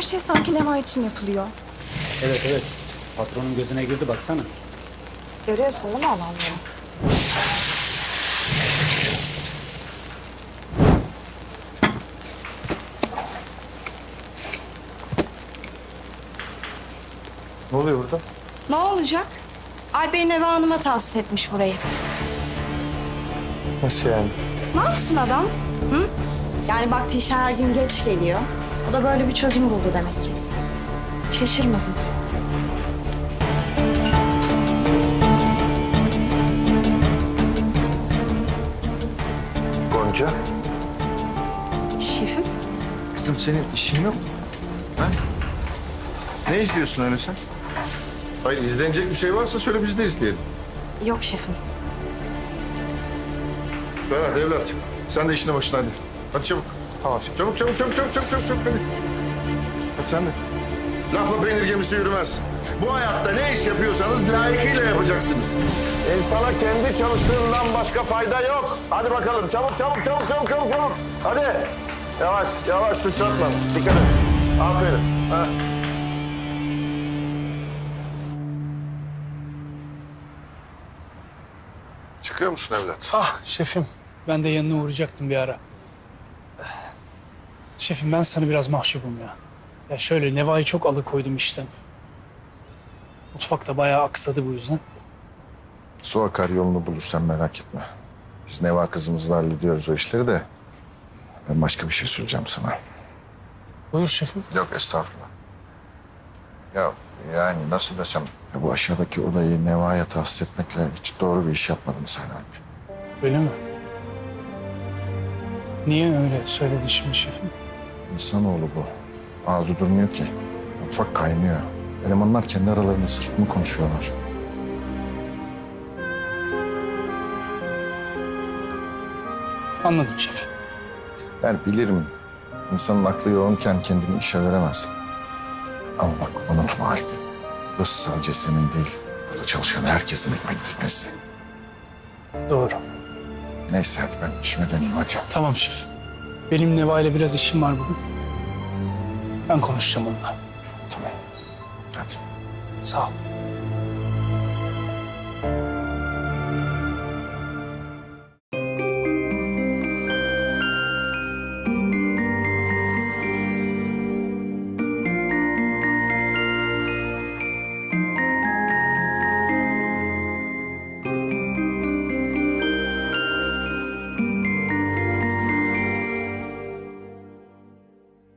Her şey sanki Neva için yapılıyor. Evet evet. Patronun gözüne girdi baksana. Görüyorsun değil mi olanları? Ne oluyor burada? Ne olacak? Alpay Neva Hanım'a tahsis etmiş burayı. Nasıl yani? Ne yapsın adam? Hı? Yani baktı işe her gün geç geliyor. O da böyle bir çözüm buldu demek ki. Şaşırmadım. Gonca. Şefim? Kızım senin işin yok mu? Ha? Ne izliyorsun öyle sen? Hayır izlenecek bir şey varsa söyle biz de izleyelim. Yok şefim. Berat evlat sen de işine başına hadi. Hadi çabuk. Tamam. Çabuk çabuk çabuk çabuk çabuk çabuk çabuk hadi. Hadi sen de. Lafla peynir gemisi yürümez. Bu hayatta ne iş yapıyorsanız layıkıyla yapacaksınız. İnsana kendi çalıştığından başka fayda yok. Hadi bakalım çabuk çabuk çabuk çabuk çabuk çabuk. Hadi. Yavaş yavaş sıçratma. Dikkat et. Aferin. Ha. Çıkıyor musun evlat? Ah şefim, ben de yanına uğrayacaktım bir ara. Şefim ben sana biraz mahcubum ya. Ya şöyle Neva'yı çok alıkoydum işten. Mutfakta bayağı aksadı bu yüzden. Su akar yolunu bulur sen merak etme. Biz Neva kızımızla hallediyoruz o işleri de. Ben başka bir şey söyleyeceğim sana. Buyur şefim. Yok estağfurullah. Ya yani nasıl desem... Ya bu aşağıdaki olayı Neva'ya tahsis etmekle hiç doğru bir iş yapmadın sen Alp. Öyle mi? Niye öyle söyledi şimdi şefim? İnsanoğlu bu. Ağzı durmuyor ki. Mutfak kaynıyor. Elemanlar kendi aralarında sırf mı konuşuyorlar? Anladım şefim. Ben bilirim insanın aklı yoğunken kendini işe veremez. Ama bak unutma Alp. Burası sadece senin değil. Burada çalışan herkesin ekmek teknesi. Doğru. Neyse hadi ben işime döneyim hadi. Tamam şefim. Benim Neva ile biraz işim var bugün. Ben konuşacağım onunla. Tamam. Hadi. Sağ ol.